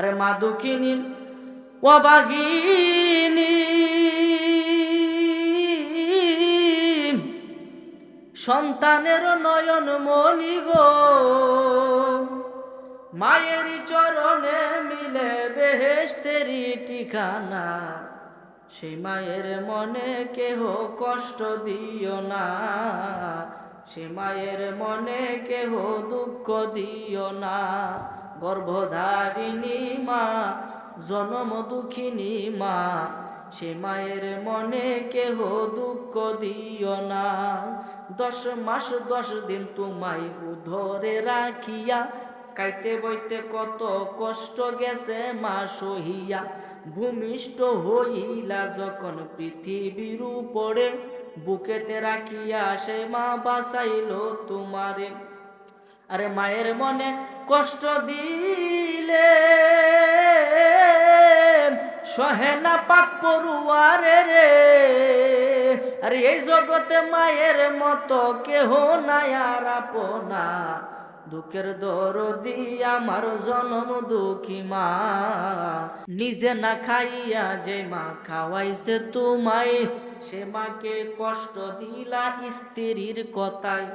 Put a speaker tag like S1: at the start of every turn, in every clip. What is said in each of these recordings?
S1: আরে মা দুঃখিনী অবাগিনী সন্তানের নয়ন মনি গো, মায়ের চরণে মিলে বেহেস্তেরি ঠিকানা। সেই মায়ের মনে কেহ কষ্ট দিও না, সে মায়ের মনে কেহ দুঃখ দিও না। গর্ভধারিণী মা, জনম দুঃখিনী মা, সে মায়ের মনে কেহ দুঃখ দিও না। দশ মাস দশ দিন তোমায় উধরে রাখিয়া কাইতে বইতে কত কষ্ট গেছে মা সহিয়া। ভূমিষ্ঠ হইলা যখন পৃথিবীর উপরে, বুকেতে রাখিয়া সে মা বাসাইল তোমারে। আরে মায়ের মনে কষ্ট দিলে সহে না পাক পড়ুয়ারে রে। আরে এই জগতে মায়ের মতো কেহ নাই আর আপনা দুঃখের দরদি আমার জনম দুঃখী মা। নিজে না খাইয়া যে মা খাওয়াইছে তোমায় সে মাকে কষ্ট দিলা স্ত্রীর কথায়।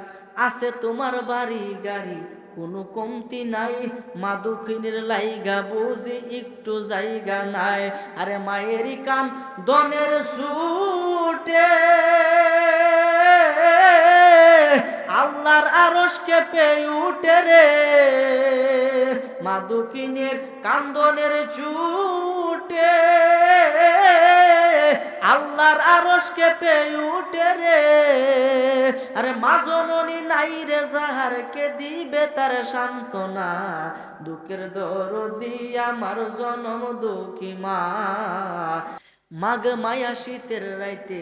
S1: আছে তোমার বাড়ি গাড়ি, কোনো কমতি নাই। মা দুঃখিনীর লাইগা বুঝি একটু জায়গা নাই। আরে মায়ের কান দনের সুটে। আল্লাহর আরসকে পেয়ে উঠে রে। মা দুঃখিনীর কান্দনের চুটে আল্লাহর আরসকে পেয়ে উঠে রে। আরে মা জননী নাই রে যাহারকে দিবে তার সান্ত্বনা? দুঃখের দরদি আমার জনম দুঃখী মা। মাঘ মায়া শীতের রাইতে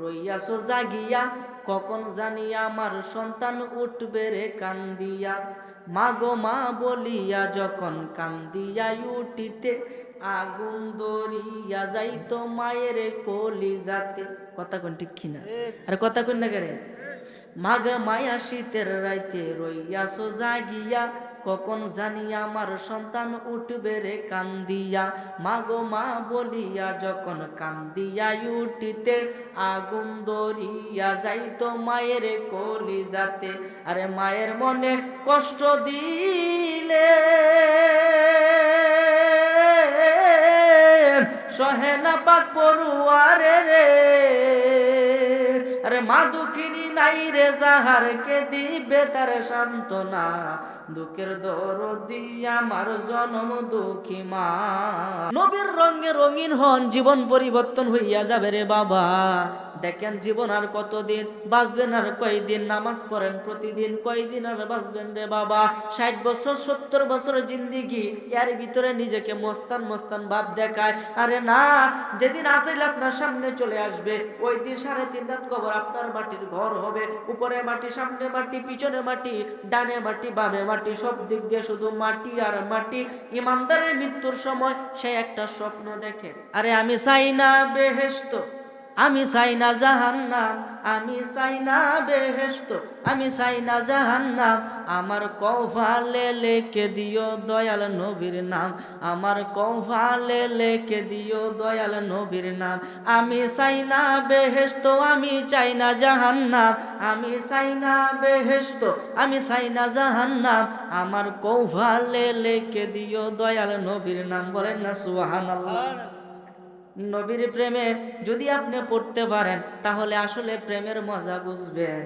S1: রইয়াছো জাগিয়া, কখন জানি আমার সন্তান উঠবে রে কান্দিয়া। মাগো মা বলিয়া যখন কান্দিয়া উঠিতে আগুন দরিয়া যাইতো মায়ের কলি যাতে কথা কোন ঠিক কিনা? আরে কথা কোন না গেরে মাঘ মায়া শীতের রাইতে রইয়াছো জাগিয়া কখন জানি আমার সন্তান উঠবে রে কান্দিয়া। মাগো মা বলিয়া যখন কান্দিয়া উঠিতে, আগুন দরিয়া যাইতো মায়ের কলি যাতে আরে মায়ের মনে কষ্ট দিলে সহে না পাক পড়ুয়ারে রে। আরে মা দুঃখিনী নাই রে, যাহার কে দিবে তার সান্ত্বনা? দুঃখের দর দিয়া আমার জনম দুঃখী মা। নবীর রঙে রঙিন হন, জীবন পরিবর্তন হইয়া যাবে রে বাবা। দেখেন জীবন আর কতদিন? বাঁচবেন আর কয়দিন? নামাজ পড়েন প্রতিদিন, কয়দিন আর বাঁচবেন রে বাবা? ষাট বছর, সত্তর বছর জিন্দিগি, এর ভিতরে নিজেকে মস্তান মস্তান ভাব দেখায়। আরে না, যেদিন আসিল আপনার সামনে চলে আসবে, ওই দিন সাড়ে তিন রাত কবর আপনার মাটির ঘর হবে। উপরে মাটি, সামনে মাটি, পিছনে মাটি, ডানে মাটি, বামে মাটি, সব দিক দিয়ে শুধু মাটি আর মাটি। ইমানদারের মৃত্যুর সময় সে একটা স্বপ্ন দেখে। আরে আমি চাই না বেহেস্ত আমি চাই না জাহান্নাম, আমি চাই না বেহেস্ত আমি চাই না জাহান্নাম। আমার কৌফালে লেখে দিও দয়াল নবীর নাম, আমার কৌফালে লেখে দিও দয়াল নবীর নাম। আমি চাই না বেহেস্ত আমি চাই না জাহান্নাম, আমি চাই না বেহেস্ত আমি চাই না জাহান্নাম। আমার কৌফালে লেখে দিও দয়াল নবীর নাম, বলেন না সুবহানাল্লাহ। নবীর প্রেমে যদি আপনি পড়তে পারেন, তাহলে আসলে প্রেমের মজা বুঝবেন।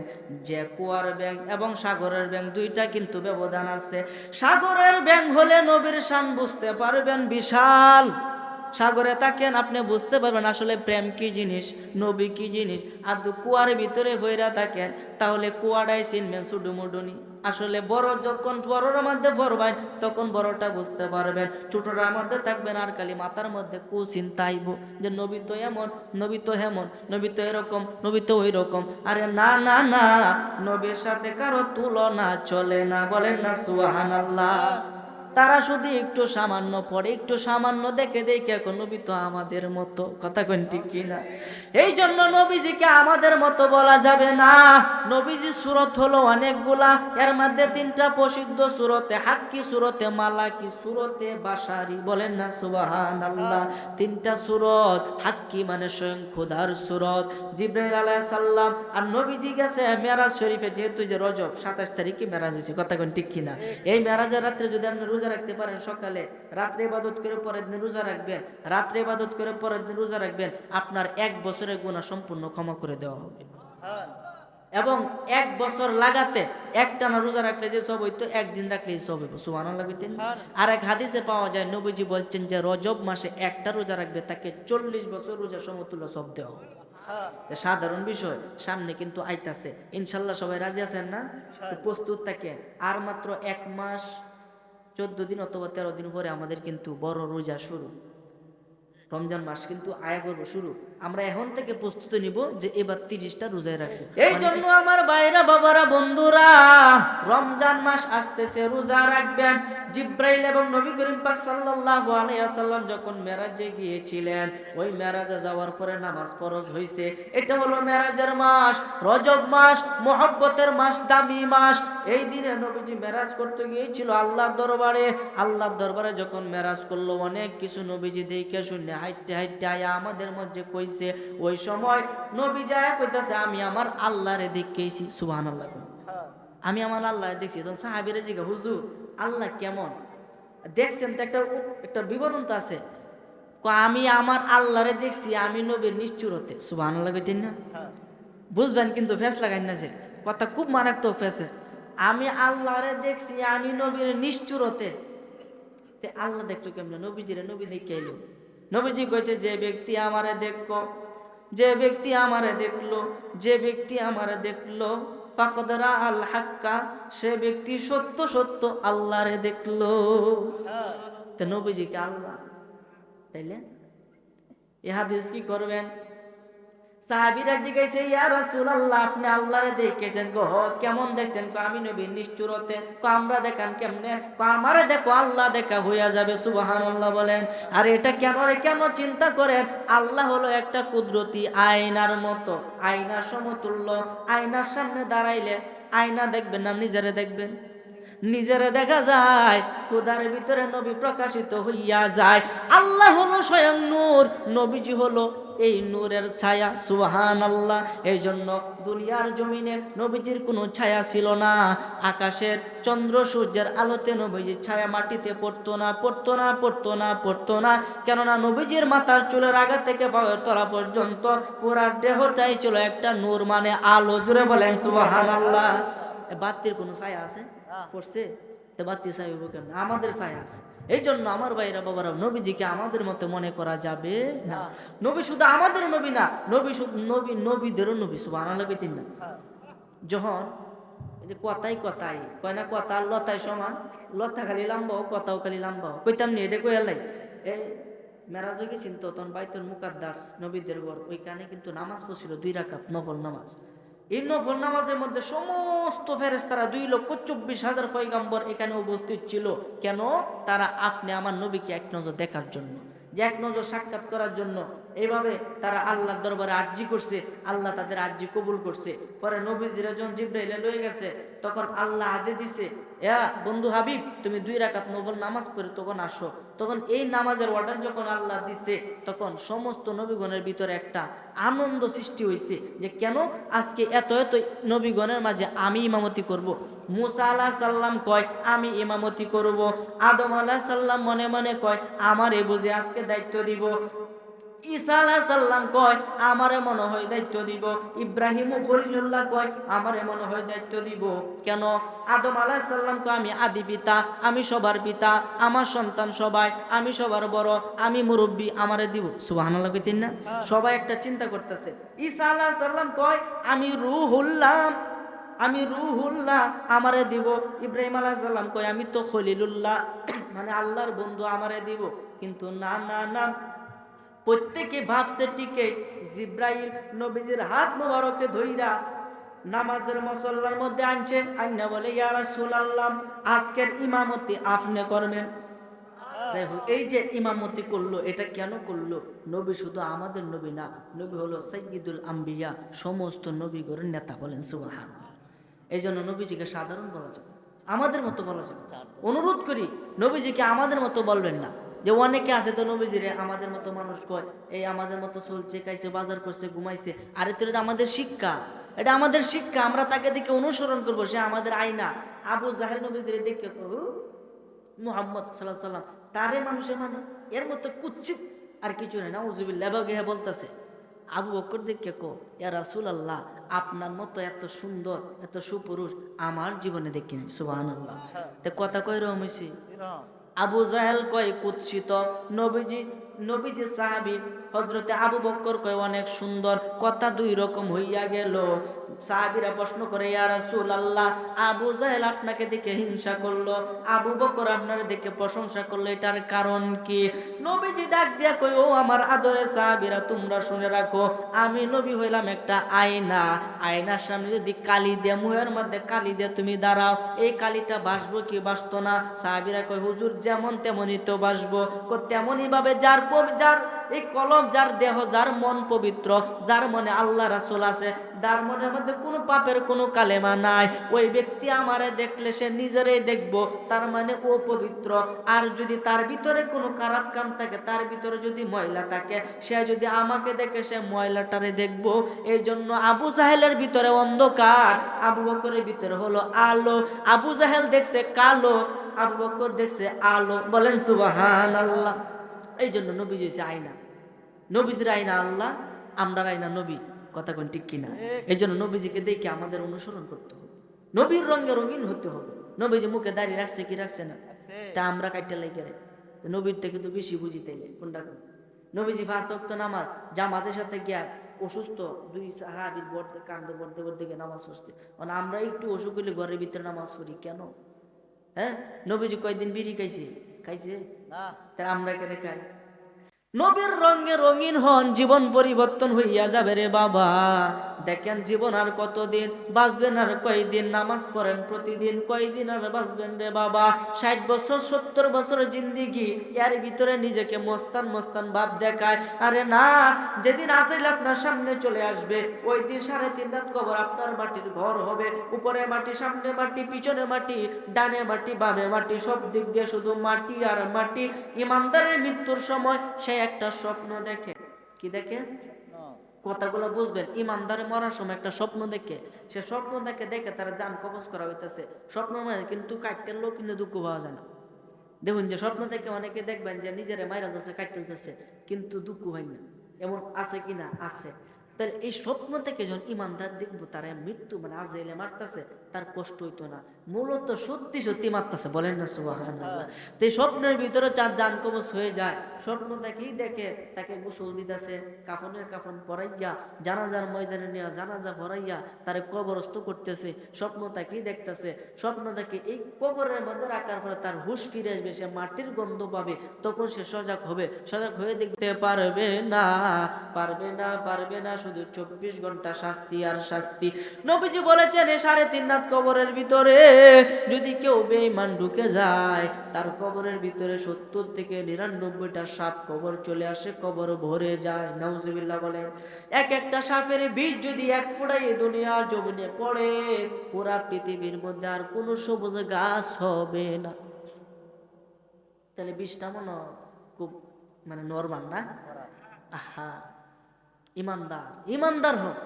S1: যে কুয়ার ব্যাং এবং সাগরের ব্যাং, দুইটা কিন্তু ব্যবধান আছে। সাগরের ব্যাং হলে নবীর শান বুঝতে পারবেন বিশাল। সাগরে থাকেন, আপনি বুঝতে পারবেন আসলে প্রেম কি জিনিস, নবী কি জিনিস। আর কুয়ার ভিতরে ভৈরা থাকেন, তাহলে কুয়াটাই চিনবেন, সুডুমুডুনি। আসলে বড় যখন বড়র মধ্যে ভরবেন তখন বড়টা বুঝতে পারবেন। ছোটরা মধ্যে থাকবেন আর খালি মাথার মধ্যে কুচিন্তাইব যে নবী তো এমন, নবী তো হেমন, নবী তো এরকম, নবী তো ওই রকম আরে না না না, নবীর সাথে কারও তুলনা চলে না। বলেন না সুহান আল্লাহ তারা শুধু একটু সামান্য পড়ে একটু সামান্য দেখে দেখে এখন নবী তো আমাদের মতো। কথা কেন ঠিক কিনা? এই জন্য নবীজিকে আমাদের মতো বলা যাবে না। নবীজি সুরত হলো অনেকগুলা। এর মধ্যে তিনটা প্রসিদ্ধ সুরতে হাক্কি সুরতে মালাকি সুরতে বাসারি। বলেন না সুবাহান আল্লাহ তিনটা সুরত, হাক্কি মানে স্বয়ং খুদার সুরত। জিব্রাইল আলাইহিস সালাম আর নবীজি গেছে মেরাজ শরীফে, যেহেতু যে রজব, সাতাশ তারিখে মেরাজ হয়েছে। কথা কোন ঠিক কিনা? এই মেরাজের রাত্রে যদি আপনি রোজা রাখতে পারেন সকালে রাত্রে ইবাদত করে পরের দিন রোজা রাখবেন রাত্রে ইবাদত করে পরের দিন রোজা রাখবেন আপনার এক বছরের গুণা সম্পূর্ণ ক্ষমা করে দেওয়া হবে। এবং এক বছর লাগাতে একটানা রোজা রাখলে যে সব হইতো একদিন রাখলে সব হইব। সুবান লাগতেন আর এক হাদিসে পাওয়া যায় নবীজি বলছেন যে রজব মাসে একটা রোজা রাখবে তাকে চল্লিশ বছর রোজা সমতুল্য সব দেওয়া হবে। সাধারণ বিষয় সামনে কিন্তু আইতাছে ইনশাল্লাহ সবাই রাজি আছেন না? প্রস্তুত থাকেন। আর মাত্র এক মাস চোদ্দ দিন অথবা তেরো দিন পরে আমাদের কিন্তু বড় রোজা শুরু। রমজান মাস কিন্তু আয় করব শুরু। আমরা এখন থেকে প্রস্তুতি নিব যে এবার তিরিশটা রোজায় রাখব। এই জন্য আমার বাইরা বাবারা বন্ধুরা রমজান মাস আসতেছে রোজা রাখবেন। জিব্রাইল এবং নবী করিম পাক সাল্লাল্লাহু আলাইহি ওয়াসাল্লাম যখন মেরাজে গিয়েছিলেন ওই মেরাজে যাওয়ার পরে নামাজ ফরজ হইছে। এটা হলো মেরাজের মাস রজব মাস মোহব্বতের মাস দামি মাস। এই দিনে নবীজি মেরাজ করতে গিয়েছিল আল্লাহর দরবারে। আল্লাহর দরবারে যখন মেরাজ করল অনেক কিছু নবীজি দেখে শুনে হাইটে হাইটে আয়া আমাদের মধ্যে কইছে ওই সময় নবী যায় কইতাছে, আমি আমার আল্লাহরে দেখেছি সুবহানাল্লাহ আমি আমার আল্লাহ দেখছি তখন সাহাবিরে জিগা হুজুর, আল্লাহ কেমন? দেখছেন তো একটা একটা বিবরণ তো আছে। আমি আমার আল্লাহরে দেখছি, আমি নবীর নিষ্ঠুরতে সুবহানাল্লাহ কইতেন না বুঝবেন কিন্তু ফেস লাগাই না যে, কথা খুব মারাত্মক ফেসে আমি আল্লাহরে দেখছি, আমি নবীর নিষ্ঠুরতে তে আল্লাহ দেখল কেমনে? নবীজিরে নবী দেখে এলো নবীজি কইছে যে ব্যক্তি আমারে দেখব যে ব্যক্তি আমারে দেখল যে ব্যক্তি আমারে দেখল পাকদরা আল হাক্কা সে ব্যক্তি সত্য সত্য আল্লাহরে দেখল। তো নবীজিকে আল্লাহ? তাইলে? এ হাদিস কি করবেন? সাহাবিরা জিজ্ঞাসা ইয়া রাসূলুল্লাহ, আপনি আল্লাহরে দেখেছেন গো কেমন দেখছেন? কো আমি নবীর নিষ্ঠুরতে কো আমরা দেখান কেমনে? কো আমারে দেখো, আল্লাহ দেখা হইয়া যাবে, সুবহানাল্লাহ বলেন। আর এটা কেন রে, কেন চিন্তা করেন? আল্লাহ হলো একটা কুদরতি আয়নার মতো। আয়নার সমতুল্য। আয়নার সামনে দাঁড়াইলে আয়না দেখবেন না, নিজেরে দেখবেন। নিজেরে দেখা যায়, খোদার ভিতরে নবী প্রকাশিত হইয়া যায়। আল্লাহ হলো স্বয়ং নূর, নবীজি হলো এই নূরের ছায়া সুহান আল্লাহ এই জন্য দুনিয়ার জমিনে নবীজির কোনো ছায়া ছিল না। আকাশের চন্দ্র সূর্যের আলোতে নবীজির ছায়া মাটিতে পড়তো না পড়তো না পড়তো না পড়তো না। কেননা নবীজির মাথার চুলের আগা থেকে পাওয়ার তলা পর্যন্ত পুরা দেহটাই ছিল একটা নূর মানে আলো। জুড়ে বলেন সুবাহান আল্লাহ এ বাতির কোনো ছায়া আছে? পড়ছে? তো বাতি ছায়া কেমন? আমাদের ছায়া আছে। এই জন্য আমার ভাইরা বাবারা নবীজিকে আমাদের মতো মনে করা যাবে না। নবী শুধু আমাদের নবী না নবী শুধু নবী নবীদেরও নবী শুধু আনা লাগে তিন না। যখন এই যে কথাই কথাই কয় না কথা লতাই সমান লতা খালি লাম্বাও কথাও খালি লাম্বাও। কইতাম নি এটা কই আল্লাই এই মেরাজ গেছেন তো তখন বাইতুল মুকাদ্দাস নবীদের ঘর ওইখানে কিন্তু নামাজ পড়ছিল দুই রাকাত নফল নামাজ। এই নফল নামাজের মধ্যে সমস্ত ফেরেস্তারা দুই লক্ষ চব্বিশ হাজার পয়গাম্বর এখানে উপস্থিত ছিল। কেন? তারা আপনি আমার নবীকে এক নজর দেখার জন্য, যে এক নজর সাক্ষাৎ করার জন্য। এইভাবে তারা আল্লাহর দরবারে আর্জি করছে, আল্লাহ তাদের আর্জি কবুল করছে। পরে নবীজিরা যখন জিব্রাইলে লয়ে গেছে, তখন আল্লাহ আদে দিছে এয়া বন্ধু হাবিব, তুমি দুই রাকাত নবল নামাজ পড়ে তখন আসো তখন এই নামাজের অর্ডার যখন আল্লাহ দিছে, তখন সমস্ত নবীগণের ভিতরে একটা আনন্দ সৃষ্টি হয়েছে যে কেন আজকে এত এত নবীগণের মাঝে আমি ইমামতি করব। মুসা আল্লাহ সাল্লাম কয়, আমি ইমামতি করব। আদম আল্লাহ সাল্লাম মনে মনে কয় আমার আমারে বুঝে আজকে দায়িত্ব দিব ঈসা আলাহ সাল্লাম কয় আমারে মনে হয় দায়িত্ব দিব। ইব্রাহিম খলিলুল্লাহ কয় আমারে মনে হয় দায়িত্ব দিব। কেন? আদম আলাহ সাল্লাম কয় আমি আদি পিতা আমি সবার পিতা আমার সন্তান সবাই আমি সবার বড় আমি মুরব্বী আমারে দিব। কইতেন না? সবাই একটা চিন্তা করতেছে। ঈসা আলাহ সাল্লাম কয় আমি রুহুল্লাহ আমি রুহুল্লাহ আমারে দিব। ইব্রাহিম আলাহ সাল্লাম কয় আমি তো খলিলুল্লাহ মানে আল্লাহর বন্ধু আমারে দিব। কিন্তু না না না প্রত্যেকে ভাবছে টিকে জিব্রাইল নবীজির হাত মোবারকে ধইরা নামাজের মসল্লার মধ্যে আনছে। আইনা বলে ইয়া রাসূলুল্লাহ আজকের ইমামতি আপনি করবেন? এই যে ইমামতি করল এটা কেন করল? নবী শুধু আমাদের নবী না নবী হলো সৈয়দুল আম্বিয়া সমস্ত নবীগণের নেতা বলেন সুবাহান এই জন্য নবীজিকে সাধারণ বলা যায় আমাদের মতো বলা যায় অনুরোধ করি নবীজিকে আমাদের মতো বলবেন না। যে অনেকে আছে তো নবীজিরে আমাদের মতো মানুষ কয় এই আমাদের মতো চলছে খাইছে বাজার করছে ঘুমাইছে আর এটা তো আমাদের শিক্ষা। এটা আমাদের শিক্ষা আমরা তাকে দেখে অনুসরণ করব সে আমাদের আয়না। আবু জাহেল নবীজিরে দেখে কহু মুহাম্মদ সাল্লাহ সাল্লাম তারে মানুষের মানে? এর মতো কুৎসিত আর কিছু নেই না উজুবিল্লাহ গেহে বলতেছে। আবু বকর দেখে কো ইয়া রাসুল আল্লাহ আপনার মতো এত সুন্দর এত সুপুরুষ আমার জীবনে দেখি নাই সুবাহ আল্লাহ তে কথা কই হইছে? আবু জাহেল কয় কুৎসিত নবীজি নবীজি সাহাবি হজরতে আবু বক্কর কয়, অনেক সুন্দর কথা দুই রকম হইয়া গেল। সাহাবিরা প্রশ্ন করে, ইয়া রাসূল আল্লাহ আবু জাহেল আপনাকে দেখে হিংসা করল? আবু বকর আপনার দেখে প্রশংসা করল? এটার কারণ কি? নবীজি ডাক দিয়া কই ও আমার আদরে সাহাবিরা, তোমরা শুনে রাখো, আমি নবী হইলাম একটা আয়না। আয়নার সামনে যদি কালি দিয়ে, মুহের মধ্যে কালি দিয়ে, তুমি দাঁড়াও, এই কালিটা বাসবো কি বাসতো না? সাহাবিরা কয়, হুজুর, যেমন তেমনই তো বাসবো। কো, তেমনই ভাবে যার যার এই কলম যার দেহ, যার মন পবিত্র, যার মনে আল্লাহ রাসূল আছে যার মনের মধ্যে কোনো পাপের কোনো কালেমা নাই। ওই ব্যক্তি আমারে দেখলে সে নিজেরই দেখব, তার মানে ও পবিত্র। আর যদি তার ভিতরে কোনো খারাপ কাম থাকে, তার ভিতরে যদি ময়লা থাকে, সে যদি আমাকে দেখে সে ময়লাটারে দেখব এই জন্য আবু জাহেলের ভিতরে অন্ধকার, আবু বকরের ভিতরে হলো আলো। আবু জাহেল দেখছে কালো, আবু বকর দেখছে আলো। বলেন সুবাহান আল্লাহ এই জন্য নবীজি হচ্ছে আয়না। নবীজির আয়না আল্লাহ, আমরার আয়না নবী। কথা কোন ঠিক কিনা? এই জন্য নবীজিকে দেখে আমাদের অনুসরণ করতে হবে। নবীর রঙে রঙিন হতে হবে। নবীজি মুখে দাঁড়িয়ে রাখছে কি রাখছে না? তা আমরা কাটতে লাগে রে। নবীর থেকে তো বেশি বুঝি তাইলে, কোনটা কোন নবীজি ফার্স্ট অক্ত নামাজ, জামাতের সাথে গিয়া অসুস্থ দুই সাহাবির বর্তে কান্দ বর্তে বর্তে গিয়ে নামাজ পড়ছে। মানে আমরা একটু অসুখ হইলে ঘরের ভিতরে নামাজ পড়ি কেন? হ্যাঁ? নবীজি কয়দিন বিড়ি খাইছে? খাইছে? তা আমরা কেন খাই নবীর রঙে রঙিন হন, জীবন পরিবর্তন হইয়া যাবে রে বাবা। দেখেন জীবন আর কতদিন, বাঁচবেন আর কয়দিন, নামাজ পড়েন প্রতিদিন, কয়দিন আর বাঁচবেন রে বাবা। ষাট বছর, সত্তর বছর জিন্দিগি, এর ভিতরে নিজেকে মস্তান মস্তান ভাব দেখায়। আরে না, যেদিন আসিল আপনার সামনে চলে আসবে, ওই দিন সাড়ে তিন রাত কবর আপনার মাটির ঘর হবে। উপরে মাটি, সামনে মাটি, পিছনে মাটি, ডানে মাটি, বামে মাটি, সব দিক দিয়ে শুধু মাটি আর মাটি। ইমানদারের মৃত্যুর সময় সে একটা স্বপ্ন দেখে। কি দেখে? কথাগুলো বুঝবেন। ইমানদারে মরার সময় একটা স্বপ্ন দেখে। সে স্বপ্ন দেখে দেখে তারা জান কবজ করা হইতেছে। স্বপ্ন মানে কিন্তু কাটতের লোক কিন্তু দুঃখ পাওয়া যায় না। দেখুন যে স্বপ্ন দেখে অনেকে দেখবেন যে নিজেরে মাইরা যাচ্ছে কাটতেছে কিন্তু দুঃখ হয় না। এমন আছে কি না? আছে। তাহলে এই স্বপ্ন থেকে যখন ইমানদার দেখব, তারা মৃত্যু মানে আজ এলে মারতেছে, তার কষ্ট হইতো না। মূলত সত্যি সত্যি মারতেছে, বলেন না সুবাহ তো এই স্বপ্নের ভিতরে চার দান কবচ হয়ে যায়, স্বপ্ন দেখেই দেখে তাকে গোসল দিতেছে, কাফনের কাফন পরাইয়া, জানাজার ময়দানে নেওয়া জানাজা ভরাইয়া তারে কবরস্থ করতেছে, স্বপ্ন তাকেই দেখতেছে। স্বপ্ন দেখে এই কবরের মধ্যে রাখার পরে তার হুশ ফিরে আসবে, সে মাটির গন্ধ পাবে, তখন সে সজাগ হবে। সজাগ হয়ে দেখতে পারবে না পারবে না পারবে না, শুধু চব্বিশ ঘণ্টা শাস্তি আর শাস্তি। নবীজি বলেছেন এই সাড়ে তিন রাত কবরের ভিতরে যদি কেউ বেঈমান ঢুকে যায়, তার কবরের ভিতরে সত্তর থেকে নিরানব্বইটা সাপ কবর চলে আসে, কবর ভরে যায়। নাউজুবিল্লাহ বলে এক একটা সাপের বীজ যদি এক এই দুনিয়ার জমিনে পড়ে, পুরা পৃথিবীর মধ্যে আর কোনো সবুজ গাছ হবে না। তাহলে বীজটা মনে খুব মানে নর্মাল না? আহা, ইমানদার ইমানদার হোক।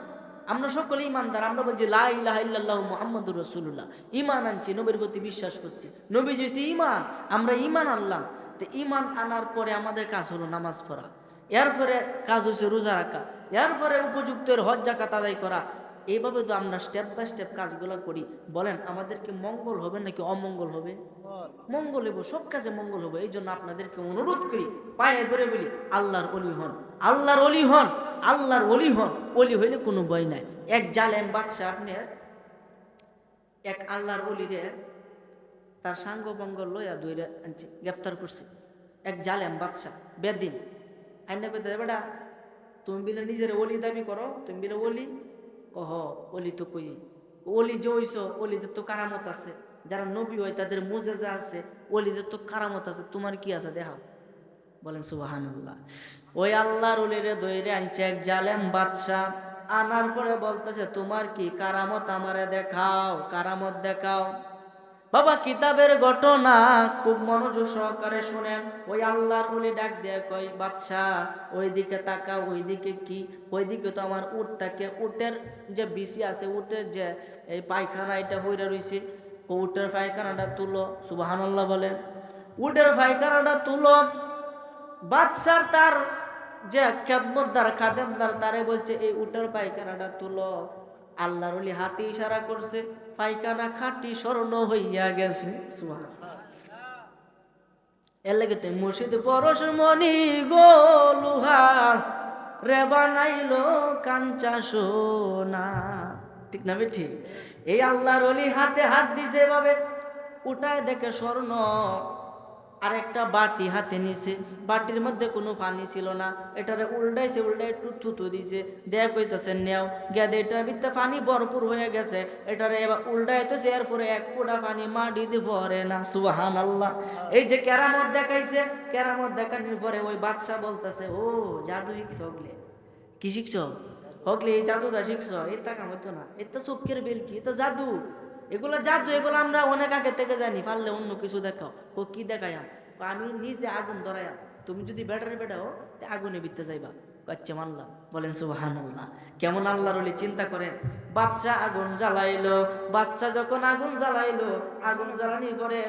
S1: আমরা সকলে ইমানদার, আমরা বলছি লাহ মোহাম্মদুর রসুল্লাহ ইমান আনছি, নবীর প্রতি বিশ্বাস করছি। নবী যে ইমান আমরা ইমান আনলাম। তো ইমান আনার পরে আমাদের কাজ হলো নামাজ পড়া। এরপরে কাজ হচ্ছে রোজা রাখা। এরপরে উপযুক্ত হজ জাকাত আদায় করা। এইভাবে তো আমরা স্টেপ বাই স্টেপ কাজগুলো করি। বলেন আমাদেরকে মঙ্গল হবে নাকি অমঙ্গল হবে? মঙ্গল হব সব কাজে মঙ্গল হবে, এই জন্য আপনাদেরকে অনুরোধ করি, পায়ে ধরে বলি, আল্লাহর অলি হন। আল্লাহর অলি হন, আল্লাহর অলি হন, অলি হইলে কোনো ভয় নাই। এক জালেম বাদশাহ আপনার এক আল্লাহর অলিরে তার সাঙ্গ বঙ্গ লইয়া দইরে আনছে, গ্রেফতার করছে। এক জালেম বাদশাহ, বেদিন। আইনা কইতে বেটা, তুমি বিলে নিজের অলি দাবি করো, তুমি বিলে অলি কহ অলি তো কই অলি যে হইছ অলিদের তো কারামত আছে। যারা নবী হয়, তাদের মোজেজা আছে অলিদের তো কারামত আছে। তোমার কি আছে দেখাও? বলেন সুবাহান্লাহ ওই আল্লাহর অলিরে দইরে আনছে এক জালেম বাদশাহ। আনার পরে বলতেছে, তোমার কি কারামত আমারে দেখাও? কারামত দেখাও? বাবা, কিতাবের ঘটনা খুব মনোযোগ সহকারে শুনেন। ওই আল্লাহর বলি ডাক দেয়া কয়, বাচ্চা, ওইদিকে তাকা ওইদিকে কি? ওইদিকে তো আমার উট থাকে। উটের যে বিসি আছে, উটের যে এই পায়খানা, এটা হইরা রইছে। ও উটের পায়খানাটা তুলো, সুবাহানাল্লাহ বলেন। উটের পায়খানাটা তুলো। বাদশার তার যে খেদমতদার, খাদেমদার, তারে বলছে, এই উটের পায়খানাটা তুলো। আল্লাহর হাতে ইশারা করছে। পায়খানা খাটি স্বর্ণ হইয়া গেছে। এর লাগে তো মুর্শিদ পরশ মনি গো লুহার, রে বানাইল কাঞ্চা সোনা। ঠিক না ঠিক এই আল্লাহর অলি হাতে হাত দিছে এভাবে, উঠায় দেখে স্বর্ণ আর একটা বাটি হাতে নিছে। বাটির মধ্যে কোনো পানি ছিল না। এটারে উল্টাইছে উল্টাই একটু থুতু দিছে। দেয়া কইতাছে, নেও। গেদে এটার ভিতরে পানি ভরপুর হয়ে গেছে। এটারে এবার উল্টাইতেছে, এরপরে এক ফোঁটা পানি মাটি দিয়ে ভরে না। সুবাহান আল্লাহ এই যে কেরামত দেখাইছে, কেরামত দেখানোর পরে ওই বাদশা বলতেছে, ও, জাদু শিখছ হগলে কি শিখছ? হগলে এই জাদুটা শিখছ। এর টাকা মতো না এটা চোখের বেল কি? এটা জাদু। এগুলো জাদু, এগুলো আমরা অনেক আগে থেকে জানি। পারলে অন্য কিছু দেখাও। ও কি দেখাইয়াম? কয় আমি নিজে আগুন ধরাইয়া তুমি যদি ব্যাটারি বেটাও আগুনে বিতে যাইবা। কাচ্চা মানলাম বলেন সুবাহান আল্লাহ কেমন আল্লাহর ওলি চিন্তা করেন? বাচ্চা আগুন জ্বালাইলো। বাচ্চা যখন আগুন জ্বালাইলো, আগুন জ্বালানি করে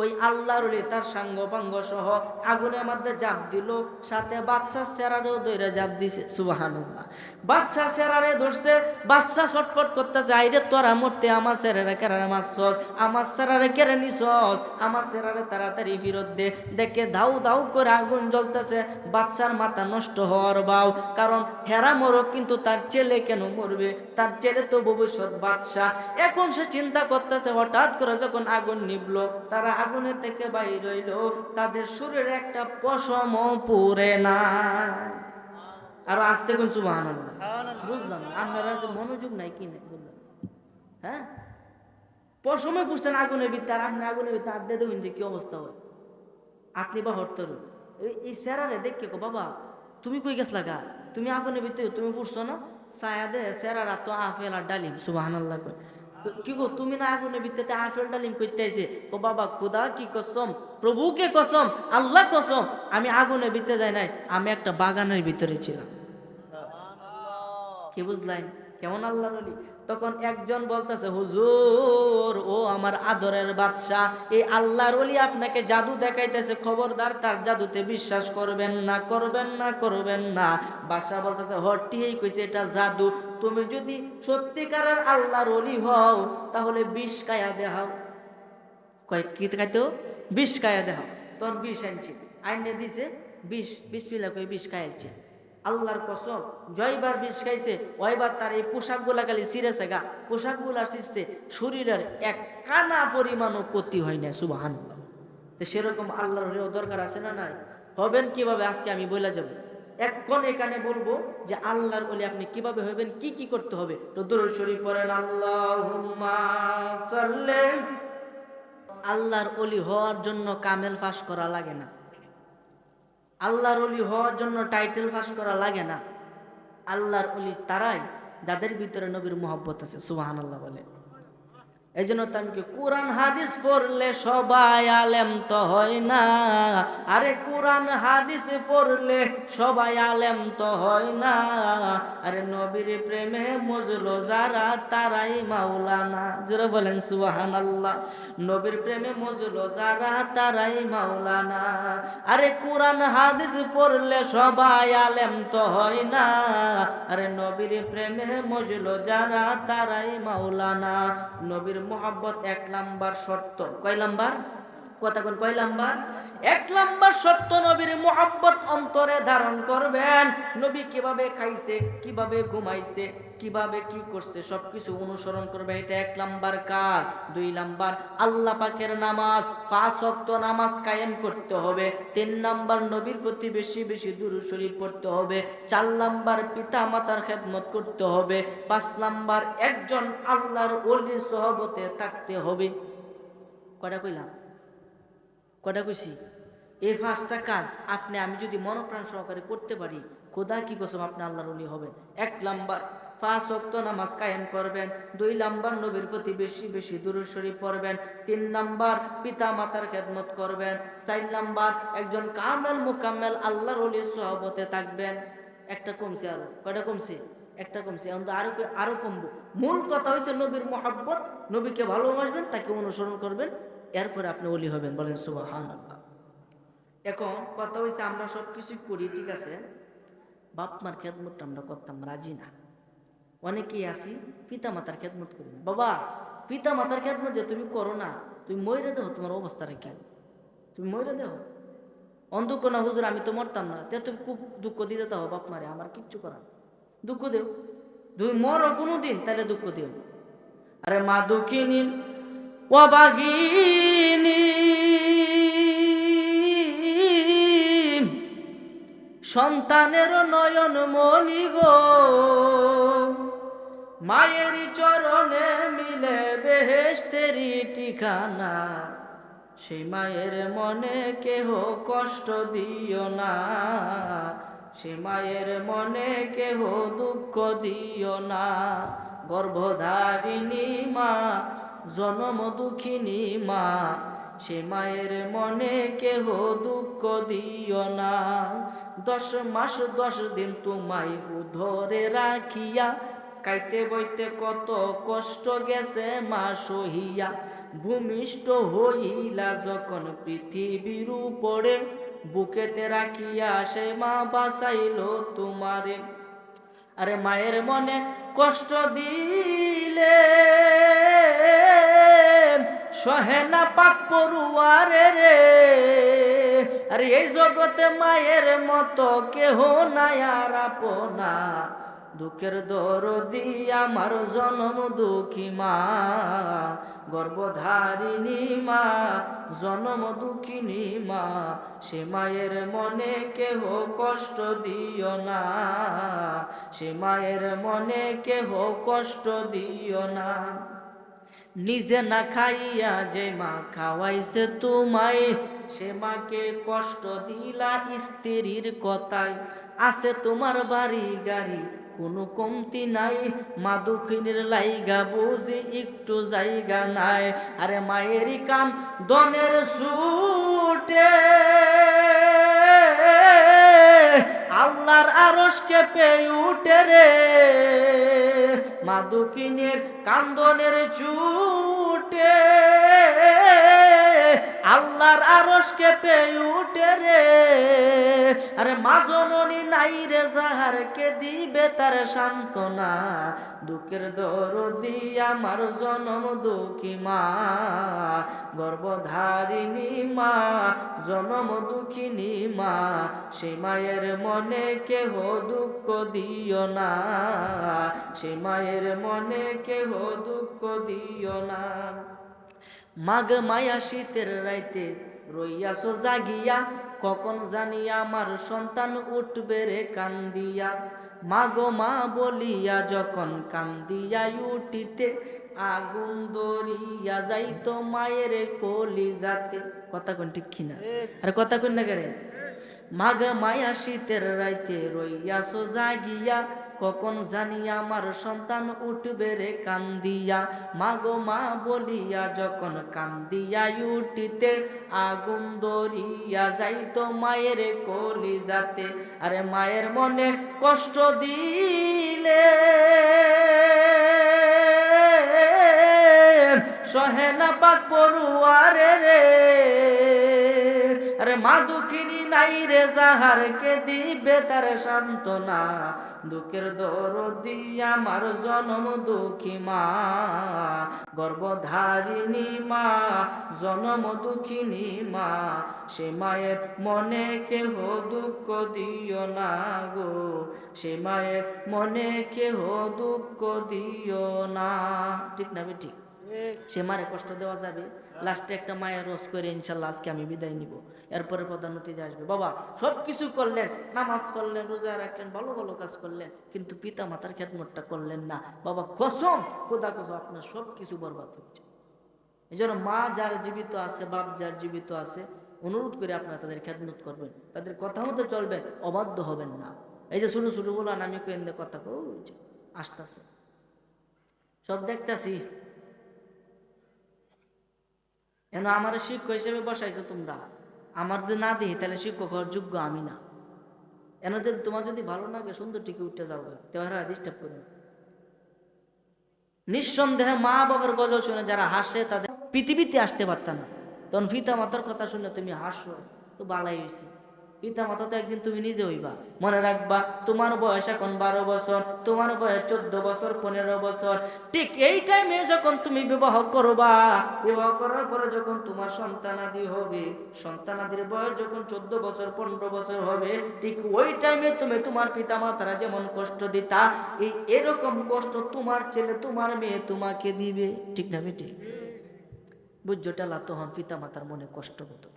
S1: ওই আল্লাহর তার সাঙ্গ পাঙ্গ সহ আগুনের মধ্যে জাপ দিল, সাথে বাচ্চা সেরারেও দইরে জাপ দিছে, সুবাহানুল্লাহ। বাচ্চা সেরারে ধরছে বাচ্চা ছটফট করতেছে, আইরে তোরা মরতে আমার সেরারে কেরারে মারছস আমার সেরারে কেড়ে নিছস? আমার সেরারে তাড়াতাড়ি ফিরত দে। দেখে ধাউ ধাউ করে আগুন জ্বলতেছে বাচ্চার মাথা নষ্ট হওয়ার বাউ। কারণ হেরা মরক, কিন্তু তার ছেলে কেন মরবে? তার ছেলে তো ভবিষ্যৎ বাদশা এখন সে চিন্তা করতেছে, হঠাৎ করে যখন আগুন নিবলো, তারা আগুনের থেকে বাইর হইল তাদের শরীরে একটা পশম পুরে না আরও আসতে কোন সুবাহান বুঝলাম আপনারা যে মনোযোগ নাই কি নাই বুঝলাম হ্যাঁ? পশমে পুষছেন আগুনের ভিতরে আর আপনি আগুনের ভিতরে আড্ডে দেখুন যে কি অবস্থা হয়। আপনি বা হরতরু এই স্যারারে দেখে কো বাবা তুমি কই গেছ লাগা তুমি আগুনের ভিতরে তুমি পুষছো না? ছায়া দে স্যারারা তো আপেল আর ডালিম সুবাহানাল্লাহ কয়। তো কি গো তুমি না আগুনের ভিত্তিতে আঁচল ডালিম করতে আইছে ও বাবা খুদা কি কসম? প্রভুকে কসম? আল্লাহ কসম? আমি আগুনে ভিতরে যাই নাই আমি একটা বাগানের ভিতরে ছিলাম। কি বুঝলেন? কেমন আল্লাহ বলি? তখন একজন বলতেছে, হুজুর, ও আমার আদরের বাদশাহ, এই আল্লাহর ওলি আপনাকে জাদু দেখাইতেছে, খবরদার তার জাদুতে বিশ্বাস করবেন না করবেন না করবেন না। বাদশাহ বলতেছে হটিয়েই কইছে, এটা জাদু। তুমি যদি সত্যিকারের আল্লাহর ওলি হও, তাহলে বিষ কায়া দেখাও। কয়, কি খাইতো? বিষ কায়া দেহাও তোর বিষ আনছে। আইনে দিছে? বিষ বিষ পিলা কই, বিষ খাইছে আল্লাহর কসম, জয়বার বিষ খাইছে, ওইবার তার এই পোশাকগুলা খালি ছিঁড়েছে গা। পোশাকগুলা ছিঁড়ছে, শরীরের এক কানা পরিমাণও ক্ষতি হয় না সুবাহান তো সেরকম আল্লাহর হলেও দরকার আছে না নাই? হবেন কীভাবে? আজকে আমি বলে যাব। এখন এখানে বলব যে আল্লাহর বলে আপনি কীভাবে হবেন, কি কি করতে হবে? তো দরুদ পড়েন, আল্লাহুম্মা আল্লাহর অলি হওয়ার জন্য কামেল ফাঁস করা লাগে না। আল্লাহর অলি হওয়ার জন্য টাইটেল ফাঁস করা লাগে না। আল্লাহর অলি তারাই যাদের ভিতরে নবীর মোহব্বত আছে সুবাহান আল্লাহ বলে। এই জন্য তো আমি কি কোরআন, হাদিস পড়লে সবাই আলেম তো হয় না? আরে কোরআন, হাদিস পড়লে সবাই আলেম তো হয় না? আরে নবীর প্রেমে মজলো যারা, তারাই মাওলানা। জোরে বলেন সুবাহান আল্লাহ নবীর প্রেমে মজলো যারা, তারাই মাওলানা। আরে কোরআন, হাদিস পড়লে সবাই আলেম তো হয় না? আরে নবীর প্রেমে মজলো যারা, তারাই মাওলানা। নবীর মোহাব্বত এক নাম্বার শর্ত। কয় নাম্বার? কোন কয় নাম্বার? এক নাম্বার সত্য নবীর মোহাব্বত অন্তরে ধারণ করবেন। নবী কীভাবে খাইছে, কীভাবে ঘুমাইছে কীভাবে কি করছে সব কিছু অনুসরণ করবে। এটা এক নাম্বার কাজ। দুই নাম্বার, আল্লাহ পাকের নামাজ, পাঁচ অক্ত নামাজ কায়েম করতে হবে। তিন নাম্বার, নবীর প্রতি বেশি বেশি দূর শরীর পড়তে হবে। চার নাম্বার পিতা মাতার খেদমত করতে হবে। পাঁচ নাম্বার, একজন আল্লাহর অলির সহবতে থাকতে হবে। কয়টা কইলাম? কটা কইছি? এই পাঁচটা কাজ আপনি, আমি যদি মনপ্রাণ সহকারে করতে পারি, খোদা কি কসম আপনি আল্লাহর অলি হবেন? এক নাম্বার পাঁচ অক্ত নামাজ কায়েম করবেন, দুই নাম্বার নবীর প্রতি বেশি বেশি দূর শরীফ পড়বেন, তিন নাম্বার পিতা মাতার খেদমত করবেন, চার নাম্বার একজন কামেল মুকাম্মেল আল্লাহর অলির সহবতে থাকবেন। একটা কমছে আরও, কয়টা কমছে? একটা কমছে, এখন তো আরও আরও কমবো। মূল কথা হয়েছে নবীর মোহাব্বত, নবীকে ভালোবাসবেন, তাকে অনুসরণ করবেন, এরপরে আপনি অলি হবেন, বলেন সুবাহান এখন কথা হয়েছে আমরা সব কিছুই করি, ঠিক আছে? বাপ মার খেদমতটা আমরা করতাম, রাজি না। অনেকেই আছি পিতা মাতার খেদমত করি। বাবা পিতা মাতার খেদমত যে তুমি করো না, তুমি ময়রা দেহ, তোমার অবস্থাটা কি? তুমি ময়রা দেহ। অন্ধক না হুজুর, আমি তো মরতাম না। তে তুমি খুব দুঃখ দিতে দাও বাপ মারে, আমার কিচ্ছু করার দুঃখ দেও। তুমি মরো কোনো দিন তাহলে দুঃখ দেও আরে মা দুঃখিনী অবাগিনী সন্তানের নয়ন মনি গো। মায়ের চরণে মিলে বেহেস্তেরি ঠিকানা। সেই মায়ের মনে কেহ কষ্ট দিও না। সে মায়ের মনে কেহ দুঃখ দিও না। গর্ভধারিণী মা, জনম দুঃখিনী মা সে মায়ের মনে কেহ দুঃখ দিও না। দশ মাস দশ দিন তোমায় ধরে রাখিয়া কাইতে বইতে কত কষ্ট গেছে মা সহিয়া। ভূমিষ্ঠ হইলা যখন পৃথিবীর উপরে বুকেতে রাখিয়া সে মা বাসাইল তোমারে। আরে মায়ের মনে কষ্ট দিলে সহে না পাক পড়ুয়ারে রে। আরে এই জগতে মায়ের মতো কেহ নাই আর আপনা। দুঃখের দরদি আমার জনম দুঃখী মা, গর্ভধারিণী মা, জনম দুঃখিনী মা, সে মায়ের মনে কেহ কষ্ট দিও না, সে মায়ের মনে কেহ কষ্ট দিও না। নিজে না খাইয়া যে মা খাওয়াইছে তোমায়, সে মাকে কষ্ট দিলা স্ত্রীর কথায়, আছে তোমার বাড়ি গাড়ি কোনো কমতি নাই। মা লাইগা বুঝি একটু জায়গা নাই। আরে মায়েরই কান দনের সুটে। আল্লাহর আরসকে পেয়ে উঠে রে। মা দক্ষিণের কান্দনের চুটে আল্লাহর আরসকে পেয়ে উঠে রে। আরে মা জননী নাই রে, যাহারকে দিবে তার সান্ত্বনা। দুঃখের দরদি আমার জনম দুঃখী মা, গর্ভধারিণী মা, জনম দুঃখিনী মা। সে মায়ের মনে কেহ দুঃখ দিও না, সে মায়ের মনে কেহ দুঃখ দিও না। মাঘ মায়া শীতের রাইতে রইয়াছো জাগিয়া কখন জানি আমার সন্তান উঠবে রে কান্দিয়া। মাগো মা বলিয়া যখন কান্দিয়া উঠিতে, আগুন দরিয়া যাইতো মায়ের কলি যাতে কথা কোন ঠিক কিনা? আরে কথা কোন না গেরে মাঘ মায়া শীতের রাইতে রইয়াছো জাগিয়া কখন জানি আমার সন্তান উঠবে রে কান্দিয়া। মাগো মা বলিয়া যখন কান্দিয়া উঠিতে, আগুন দরিয়া যাইতো মায়ের কলি যাতে আরে মায়ের মনে কষ্ট দিলে সহে না পাক পড়ুয়ারে রে। আরে মা দুঃখিনী নাই রে যাহারকে দিবে তার সান্ত্বনা। দুঃখের দর দিয়া আমার জনম দুঃখী মা গর্ভধারিণী মা জনম দুঃখিনী মা। সে মায়ের মনে কেহ দুঃখ দিও না গো সে মায়ের মনে কেহ দুঃখ দিও না। ঠিক না ঠিক সে মারে কষ্ট দেওয়া যাবে। লাস্টে একটা মায়ের রোজ করে ইনশাল্লাহ আজকে আমি বিদায় নিব। এরপরে প্রধান অতিথি আসবে, বাবা সব কিছু করলেন, নামাজ করলেন, রোজা রাখলেন, ভালো ভালো কাজ করলেন, কিন্তু পিতা মাতার খেদমতটা করলেন না। বাবা, কসম কোদা কসম, আপনার সব কিছু বরবাদ হচ্ছে। এই জন্য মা যার জীবিত আছে, বাপ যার জীবিত আছে, অনুরোধ করে আপনারা তাদের খেদমত করবেন। তাদের কথা মতো চলবেন অবাধ্য হবেন না। এই যে ছোটো ছোটো বলো আমি কেন্দ্রে কথা কই আসতেছে। সব দেখতেছি কেন আমার শিক্ষক হিসেবে বসাইছো তোমরা? আমার যদি না দিই, তাহলে শিক্ষক হওয়ার যোগ্য আমি না। এন যদি তোমার যদি ভালো লাগে, সুন্দর টিকে উঠতে যাও তোমার ডিস্টার্ব করো। নিঃসন্দেহে মা বাবার গজল শুনে যারা হাসে, তাদের পৃথিবীতে আসতে পারতাম না। তখন ফিতা মাতার কথা শুনে তুমি হাসো, তো বালাই হয়েছে পিতা মাতা তো একদিন তুমি নিজে হইবা। মনে রাখবা, তোমার বয়স এখন বারো বছর, তোমার বয়স চোদ্দ বছর, পনেরো বছর। ঠিক এই টাইমে যখন তুমি বিবাহ করবা, বিবাহ করার পরে যখন তোমার সন্তানাদি হবে, সন্তানাদির বয়স যখন চোদ্দ বছর, পনেরো বছর হবে, ঠিক ওই টাইমে তুমি তোমার পিতা মাতারা যেমন কষ্ট দিতা, এই এরকম কষ্ট তোমার ছেলে, তোমার মেয়ে তোমাকে দিবে। ঠিক না বেটি? বুঝছ টেলা তখন পিতা মাতার মনে কষ্ট হতো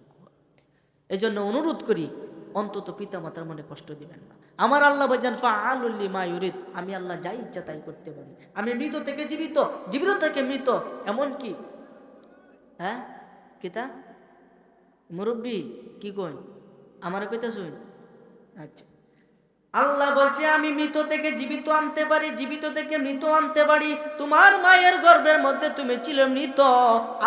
S1: এই জন্য অনুরোধ করি অন্তত পিতা মাতার মনে কষ্ট দিবেন না। আমার আল্লাহ বলছেন ফাআলুল্লি মা ইউরিদ। আমি আল্লাহ যাই ইচ্ছা তাই করতে পারি। আমি মৃত থেকে জীবিত জীবিত থেকে মৃত। এমন কি? হ্যাঁ? কিতা? মুরব্বী, কি কই? আমার কইতা শুন আচ্ছা। আল্লাহ বলছে, আমি মৃত থেকে জীবিত আনতে পারি, জীবিত থেকে মৃত আনতে পারি। তোমার মায়ের গর্ভের মধ্যে তুমি ছিল মৃত।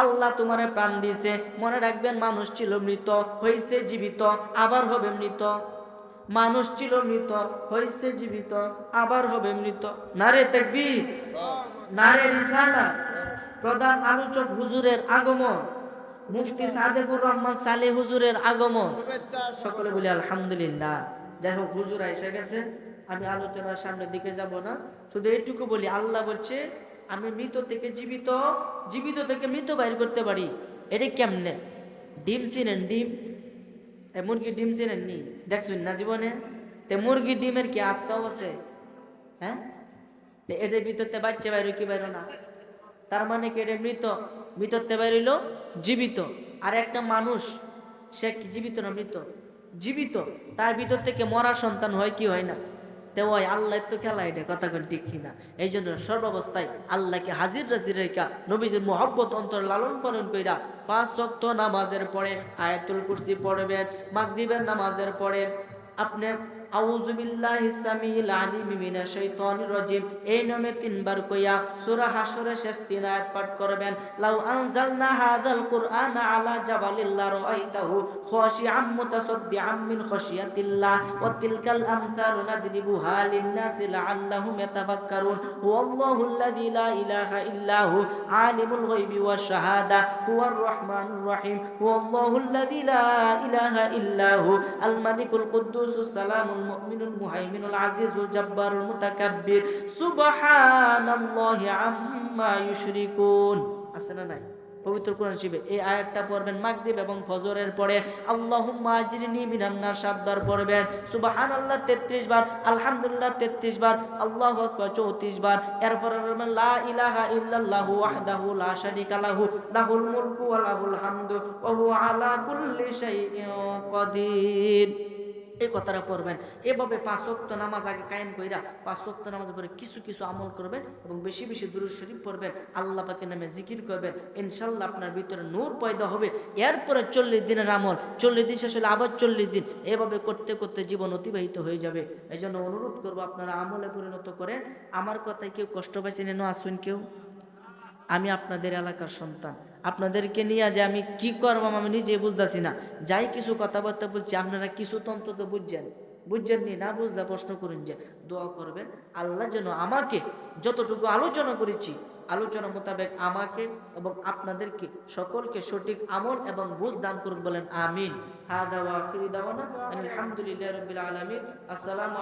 S1: আল্লাহ তোমার প্রাণ দিছে মনে রাখবেন, মানুষ ছিল মৃত হয়েছে জীবিত, আবার হবে মৃত। মানুষ ছিল মৃত হয়েছে জীবিত, আবার হবে মৃত। নারে দেখবি নারে রিসালা। প্রধান আলোচক হুজুরের আগমন, মুফতি সাদেকুর রহমান সালে হুজুরের আগমন। সকলে বলি, আলহামদুলিল্লাহ। যাই হোক, হুজুর এসে গেছে, আমি আলোচনার সামনের দিকে যাব না। শুধু এইটুকু বলি, আল্লাহ বলছে, আমি মৃত থেকে জীবিত জীবিত থেকে মৃত বাইর করতে পারি। এটা কেমনে? ডিম চিনেন ডিম মুরগি ডিম চিনেন নি? দেখছেন না জীবনে? তে মুরগি ডিমের কি আত্মাও আছে? হ্যাঁ? এটার ভিতরতে বাচ্চা বাইর কি বাইর না। তার মানে কি এটা মৃত? মৃতত্বে বাইরিল জীবিত। আর একটা মানুষ, সে কি জীবিত না মৃত? জীবিত, তার ভিতর থেকে মরা সন্তান হয় কি হয় না? তে ওই আল্লাহ তো খেলা এটা, কথা করে ঠিক কিনা? এই জন্য সর্বাবস্থায় আল্লাহকে হাজির রাজির রেখা, নবীজির মোহব্বত অন্তর লালন পালন কইরা পাঁচ শক্ত নামাজের পরে আয়াতুল কুর্সি পড়বেন, মাগরিবের নামাজের পরে আপনি আউযু বিল্লাহি সামিল আলিম মিনাশ শাইতানির রাজিম। এই নামে তিনবার কইয়া সূরা হাশরের শেষ তিন আয়াত পাঠ করবেন। লাউ আনজালনা হাযাল কুরআনা আলা জাবালিল লারাইতাহু খাশিআম মুতাসাদ্দিআম খাশিয়াতিল্লাহ ওয়া তিলকাল আমসালু নাদরিবুহা লিন-নাসি লাআল্লাহুম ইয়াতাফাক্কারুন। হুয়াল্লাহু আল্লাযী লা ইলাহা ইল্লা হু, আলিমুল গায়বি ওয়াশ শাহাদা, হুয়ার রহমানুর রহিম। মুমিনুল মুহাইমিনুল আজিজুল জাব্বারুল মুতাকাব্বির। সুবহানাল্লাহি আম্মা ইউশরিকুন। আছে না নাই? পবিত্র কোরআন শিবে এই আয়াতটা পড়বেন মাগরিব এবং ফজরের পরে। আল্লাহুম্মা আজরিনি মিনান নার সাতবার পড়বেন। সুবহানাল্লাহ 33 বার, আলহামদুলিল্লাহ 33 বার, আল্লাহু আকবার 34 বার। এরপর লা ইলাহা ইল্লাল্লাহু ওয়াহদাহু লা শারীকা লাহু, লাহুল মুলকু ওয়া লাহুল হামদু, ওয়া হুয়া আলা কুল্লি শাইইন কাদির। এই কথাটা পড়বেন। এভাবে পাঁচ ওয়াক্ত নামাজ আগে কায়েম কইরা পাঁচ ওয়াক্ত নামাজ পরে কিছু কিছু আমল করবেন এবং বেশি বেশি দুরুদ শরীফ পড়বেন। আল্লাহ পাকের নামে জিকির করবেন। ইনশাল্লাহ আপনার ভিতরে নূর পয়দা হবে। এরপরে চল্লিশ দিনের আমল। চল্লিশ দিন শেষ হলে আবার চল্লিশ দিন। এভাবে করতে করতে জীবন অতিবাহিত হয়ে যাবে। এই জন্য অনুরোধ করব আপনারা আমলে পরিণত করেন। আমার কথায় কেউ কষ্ট পাইছেন এনে আসবেন কেউ। আমি আপনাদের এলাকার সন্তান। আপনাদেরকে নিয়ে যে আমি কি করবাম আমি নিজে বুঝতেছি না। যাই কিছু কথাবার্তা বলছি, আপনারা কিছু তন্ত্র তো বুঝছেন। বুঝছেন নি বুঝলে প্রশ্ন করুন যে, দোয়া করবেন। আল্লাহ যেন আমাকে যতটুকু আলোচনা করেছি, আলোচনা মোতাবেক আমাকে এবং আপনাদেরকে সকলকে সঠিক আমল এবং বুঝ দান করুন বলেন, আমিন। হাদা ওয়া আখিরু দাওয়ানা আলহামদুলিল্লাহি রাব্বিল আলামিন। আসসালামু